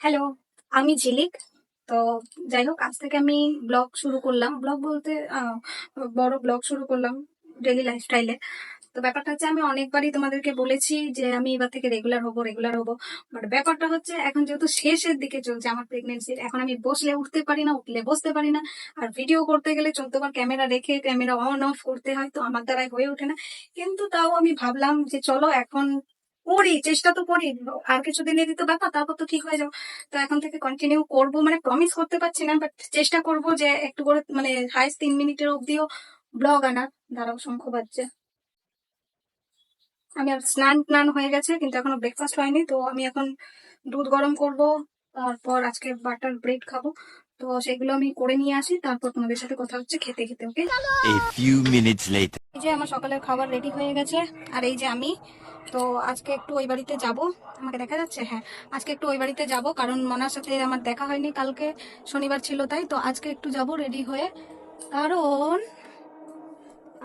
Hello, আমি ঝিলিক তো যাই হোক আজ থেকে আমি ব্লগ শুরু করলাম। ব্লগ বলতে বড় ব্লগ শুরু করলাম ডেলি লাইফস্টাইলে তো ব্যাপারটা হচ্ছে, আমি অনেকবারই তোমাদেরকে বলেছি যে আমি এবার থেকে রেগুলার হব রেগুলার হব। বাট ব্যাপারটা হচ্ছে, এখন যেহেতু শেষের দিকে চলছে আমার প্রেগনেন্সির এখন আমি বসলে উঠতে পারি না, উঠলে বসতে পারি না। আর ভিডিও করতে গেলে চোদ্দ বার ক্যামেরা রেখে ক্যামেরা অন অফ করতে হয়, তো আমার দ্বারাই হয়ে ওঠে না। কিন্তু তাও আমি ভাবলাম যে চলো, এখন করি, চেষ্টা তো করি। আর কিছুদিনেরই তো ব্যাপার, তারপর তো ঠিক হয়ে যাও তো এখন থেকে কন্টিনিউ করব মানে প্রমিস করতে পারছি না বাট চেষ্টা করব যে একটু করে মানে হাইস্ট তিন মিনিটের অবধিও ব্লগ আনার দাঁড়াও, শঙ্খ বাজছে। আমি আর স্নান টান হয়ে গেছে, কিন্তু এখনও ব্রেকফাস্ট হয়নি, তো আমি এখন দুধ গরম করব, তারপর আজকে বাটার ব্রেড খাব। তো সেগুলো আমি করে নিয়ে আসি, তারপর তোমাদের সাথে কথা হচ্ছে খেতে খেতে ওকে এই যে আমার সকালের খাবার রেডি হয়ে গেছে, আর এই যে আমি, তো আজকে একটু ওই বাড়িতে যাব। আমাকে দেখা যাচ্ছে? হ্যাঁ আজকে একটু ওই বাড়িতে যাব, কারণ মনার সাথে আমার দেখা হয়নি, কালকে শনিবার ছিল তাই, তো আজকে একটু যাব রেডি হয়ে। কারণ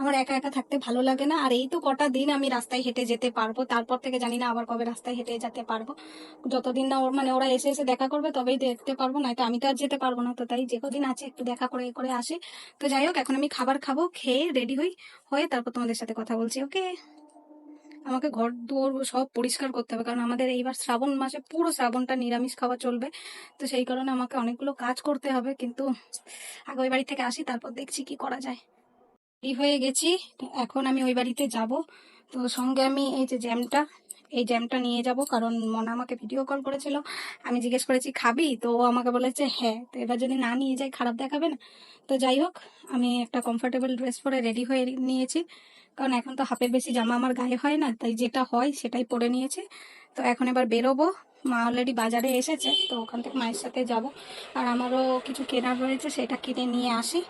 আমার একা একা থাকতে ভালো লাগে না। আর এই তো কটা দিন আমি রাস্তায় হেঁটে যেতে পারব। তারপর থেকে জানি না আবার কবে রাস্তায় হেঁটে যেতে পারব। যতদিন না ওর মানে ওরা এসে এসে দেখা করবে তবেই দেখতে পারব না তো আমি তো আর যেতে পারব না। তো তাই যে কদিন আছে একটু দেখা করে করে আসি। তো যাই হোক, এখন আমি খাবার খাব, খেয়ে রেডি হই, হয়ে তারপর তোমাদের সাথে কথা বলছি, ওকে? আমাকে ঘর দুয়ার সব পরিষ্কার করতে হবে, কারণ আমাদের এইবার শ্রাবণ মাসে পুরো শ্রাবণটা নিরামিষ খাওয়া চলবে। তো সেই কারণে আমাকে অনেকগুলো কাজ করতে হবে, কিন্তু আগে বাড়ি থেকে আসি, তারপর দেখছি কি করা যায়। রেডি হয়ে গেছি। এখন আমি ওই বাড়িতে যাব। তো সঙ্গে আমি এই যে জ্যামটা, এই জ্যামটা নিয়ে যাব কারণ মনা আমাকে ভিডিও কল করেছিল। আমি জিজ্ঞেস করেছি, খাবি? তো ও আমাকে বলেছে হ্যাঁ। তো এবার যদি না নিয়ে যাই, খারাপ দেখাবে না। তো যাই হোক, আমি একটা কমফোর্টেবল ড্রেস পরে রেডি হয়ে নিয়েছি। কারণ এখন তো হাফের বেশি জামা আমার গায়ে হয় না, তাই যেটা হয় সেটাই পরে নিয়েছে। তো এখন এবার বেরোবো। মা অলরেডি বাজারে এসেছে, তো ওখান থেকে মায়ের সাথে যাব। আর আমারও কিছু কেনার রয়েছে, সেটা কিনে নিয়ে আসি।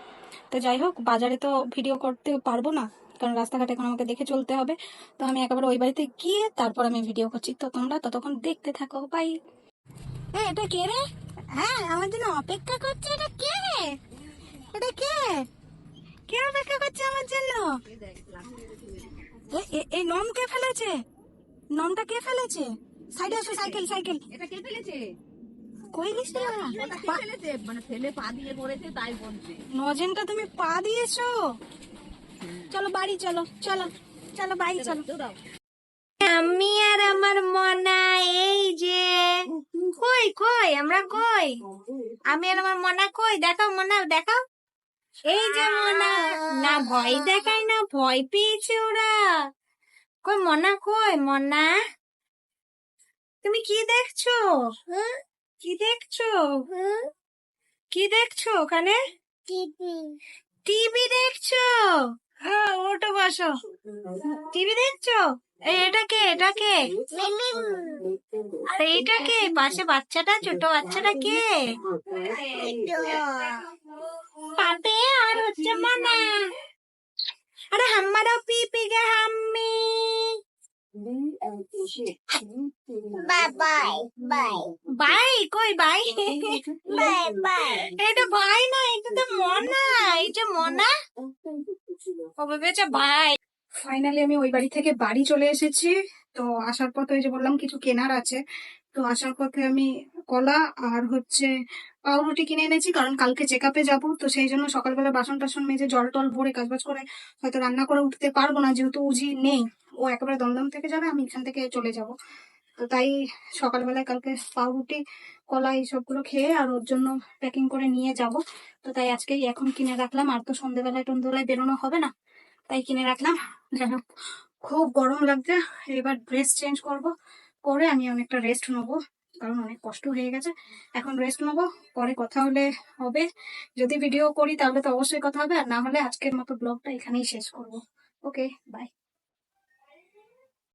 তো যাই হোক, বাজারে তো ভিডিও করতে পারব না, কারণ রাস্তাঘাটে এখন আমাকে দেখে চলতে হবে। তো আমি একেবারে ওই বাড়িতে গিয়ে তারপর আমি ভিডিও করছি। তো তোমরা ততক্ষণ দেখতে থাকো বাই এটা কে রে? হ্যাঁ আমার জন্য অপেক্ষা করছে, এটা কে? এটা কে? কে অপেক্ষা করছে আমার জন্য? এই নম কে ফেলেছে? নমটা কে ফেলেছে? সাইডে আসো, সাইকেল সাইকেল। এটা কে ফেলেছে? কই নজেনটা তুমি পা দিয়েছ? চলো বাড়ি, চলো চলো চলো বাড়ি, চলো। আমি আর আমার মনা এই যে, কই কই, আমরা কই? আমি আর আমার মনা কই? দেখাও, মনা, দেখাও। এই যে মনা, না ভয় দেখায়, না ভয় পেয়েছে ওরা। কই মনা কই মনা? তুমি কি দেখছ? কি দেখছ? কি দেখছ ওখানে? টিভি। দেখছ? হ্যাঁ ওটা বসো। টিভি দেখছ? এই, এটা কে? এটা কে? আর এইটা কে? পাশে বাচ্চাটা ছোট বাচ্চাটা কে? পাপে আর হচ্ছে মানা আরে হাম্মারও পি পি গে হাম্মি। বাই কই বাই এটা ভাই না এটা তো মনা এটা মনা? ও ভেবেছে ভাই ফাইনালি আমি ওই বাড়ি থেকে বাড়ি চলে এসেছি। তো আসার পথে ওই যে বললাম কিছু কেনার আছে। তো আসার পথে আমি কলা আর হচ্ছে পাউরুটি কিনে এনেছি কারণ কালকে চেক আপে যাব। তো সেই জন্য সকালবেলা বাসন টাসন মেজে জল টল ভরে কাজবাজ করে হয়তো রান্না করে উঠতে পারব না যেহেতু উজি নেই। ও একেবারে দমদম থেকে যাবে, আমি এখান থেকে চলে যাব। তো তাই সকালবেলায় কালকে পাউরুটি, কলা এইসবগুলো খেয়ে আর ওর জন্য প্যাকিং করে নিয়ে যাব। তো তাই আজকেই এখন কিনে রাখলাম, আর তো সন্ধ্যেবেলায় টন্ধ্যেবেলায় বেরোনো হবে না। তাই কিনে রাখলাম। যেন খুব গরম লাগছে, এবার ড্রেস চেঞ্জ করব। করে আমি অনেকটা রেস্ট নেব, কারণ অনেক কষ্ট হয়ে গেছে। এখন রেস্ট নেব, পরে কথা হলে হবে। যদি ভিডিও করি তাহলে তো অবশ্যই কথা হবে, আর না হলে আজকের মতো ব্লগটা এখানেই শেষ করব। Okay bye